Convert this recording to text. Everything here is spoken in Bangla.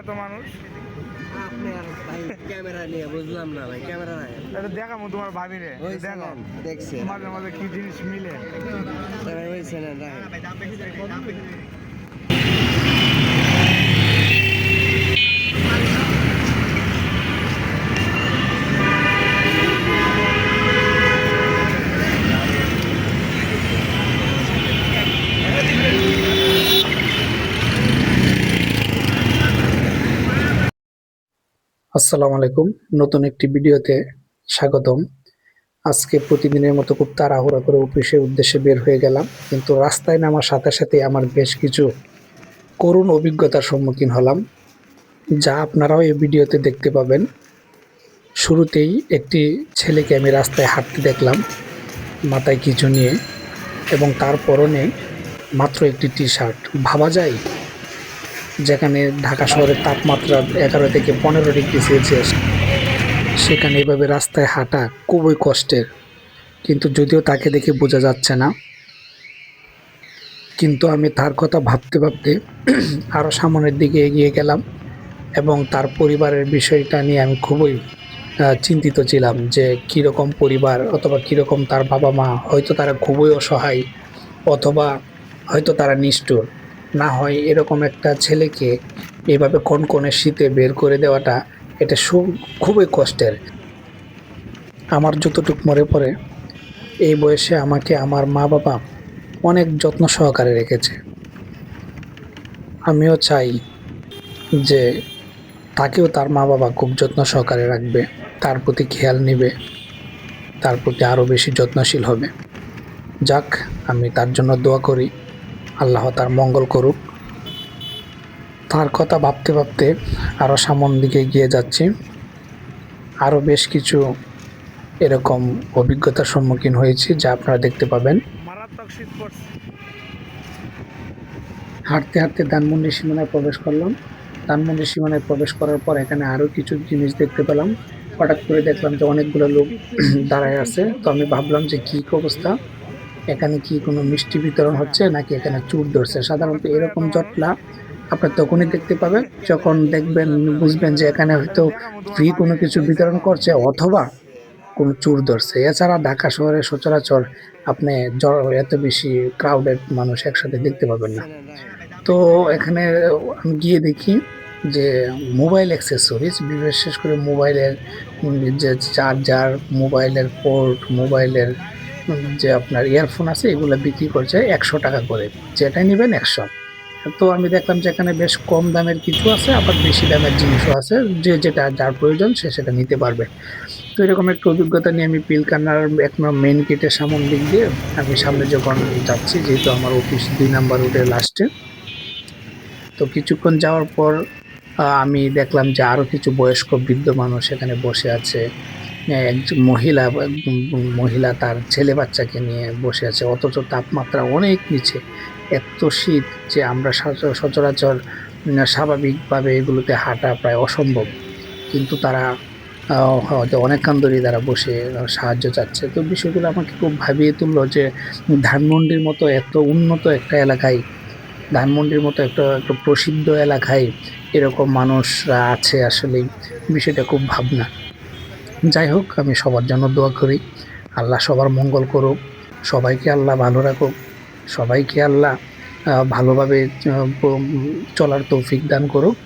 এত মানুষ। আপনি ক্যামেরা নিয়ে বুঝলাম না ভাই ক্যামেরা নাই। এটা দেখাবো তোমার ভাবি রে ওই দেখো। দেখছেন মাঝে মাঝে কি জিনিস মিলে। ওই ছিলেন, আসসালামু আলাইকুম। নতুন একটি ভিডিওতে স্বাগতম। আজকে প্রতিদিনের মতো খুব তাড়াহুড়া করে অফিসের উদ্দেশ্যে বের হয়ে গেলাম, কিন্তু রাস্তায় নামার সাথে সাথে আমার বেশ কিছু করুণ অভিজ্ঞতার সম্মুখীন হলাম, যা আপনারাও এই ভিডিওতে দেখতে পাবেন। শুরুতেই একটি ছেলেকে আমি রাস্তায় হাঁটতে দেখলাম, মাথায় কিছু নিয়ে, এবং তার পরনে মাত্র একটি টি শার্ট ভাবা যায় যেখানে ঢাকা শহরের তাপমাত্রা এগারো থেকে পনেরো ডিগ্রি সেলসিয়াস। সেখানে এভাবে রাস্তায় হাঁটা খুবই কষ্টের। কিন্তু যদিও তাকে দেখে বোঝা যাচ্ছে না, কিন্তু আমি তার কথা ভাবতে ভাবতে আরও সামনের দিকে এগিয়ে গেলাম এবং তার পরিবারের বিষয়টা নিয়ে আমি খুবই চিন্তিত ছিলাম যে কীরকম পরিবার অথবা কীরকম তার বাবা মা, হয়তো তারা খুবই অসহায় অথবা হয়তো তারা নিষ্ঠুর। না হয় এরকম একটা ছেলেকে এভাবে কনকনে শীতে বের করে দেওয়াটা এটা সু- খুবই কষ্টের। আমার যতটুক মনে পড়ে, এই বয়সে আমাকে আমার মা বাবা অনেক যত্ন সহকারে রেখেছে। আমিও চাই যে তাকেও তার মা বাবা খুব যত্ন সহকারে রাখবে, তার প্রতি খেয়াল নেবে, তার প্রতি আরও বেশি যত্নশীল হবে। যাক, আমি তার জন্য দোয়া করি। আল্লাহ তার মঙ্গল করুক। তার কথা ভাবতে ভাবতে আরও সামন দিকে এগিয়ে যাচ্ছি। আরও বেশ কিছু এরকম অভিজ্ঞতার সম্মুখীন হয়েছি যা আপনারা দেখতে পাবেন। হাঁটতে হাঁটতে ধানমন্ডি সীমানায় প্রবেশ করলাম। ধানমন্ডি সীমানায় প্রবেশ করার পর এখানে আরও কিছু জিনিস দেখতে পেলাম। হঠাৎ করে দেখলাম যে অনেকগুলো লোক দাঁড়ায় আছে। তো আমি ভাবলাম যে কী অবস্থা? এখানে কি কোনো মিষ্টি বিতরণ হচ্ছে নাকি এখানে চুর ধরছে? সাধারণত এরকম জটলা আপনার তখনই দেখতে পাবেন যখন দেখবেন, বুঝবেন যে এখানে হয়তো ফ্রি কোনো কিছু বিতরণ করছে অথবা কোনো চুর ধরছে। এছাড়া ঢাকা শহরে সচরাচর আপনি এত বেশি ক্রাউডেড মানুষ একসাথে দেখতে পাবেন না। তো এখানে আমি গিয়ে দেখি যে মোবাইল অ্যাক্সেসরিজ বিশেষ করে মোবাইলের যে চার্জার মোবাইলের পোর্ট মোবাইলের যে আপনার ইয়ারফোন আছে, এগুলো বিক্রি করছে একশো টাকা করে। যেটাই নেবেন একশো। তো আমি দেখলাম যে এখানে বেশ কম দামের কিছু আছে, আবার বেশি দামের জিনিসও আছে, যে যেটা যার প্রয়োজন সে সেটা নিতে পারবে। তো এরকম একটা অভিজ্ঞতা নিয়ে আমি পিলকানার এক মেন গেটের সামন দিক দিয়ে আমি সামনে যখন যাচ্ছি, যেহেতু আমার অফিস দুই নাম্বার রুটের লাস্টে তো কিছুক্ষণ যাওয়ার পর আমি দেখলাম যে আরও কিছু বয়স্ক বৃদ্ধ মানুষ এখানে বসে আছে। একজন মহিলা মহিলা তার ছেলে বাচ্চাকে নিয়ে বসে আছে। অথচ তাপমাত্রা অনেক নিচে। এত শীত যে আমরা সচ- সচরাচর স্বাভাবিকভাবে এগুলোতে হাঁটা প্রায় অসম্ভব। কিন্তু তারা হয়তো অনেকক্ষণ ধরেই তারা বসে সাহায্য চাচ্ছে। তো বিষয়গুলো আমাকে খুব ভাবিয়ে তুললো যে ধানমন্ডির মতো এত উন্নত একটা এলাকায়, ধানমন্ডির মতো একটা একটা প্রসিদ্ধ এলাকায় এরকম মানুষরা আছে আসলে বিষয়টা খুব ভাবনা। যাই হোক, আমি সবার জন্য দোয়া করি। আল্লাহ সবার মঙ্গল করুক, সবাইকে আল্লাহ ভালো রাখুক, সবাইকে আল্লাহ ভালোভাবে চলার তৌফিক দান করুক।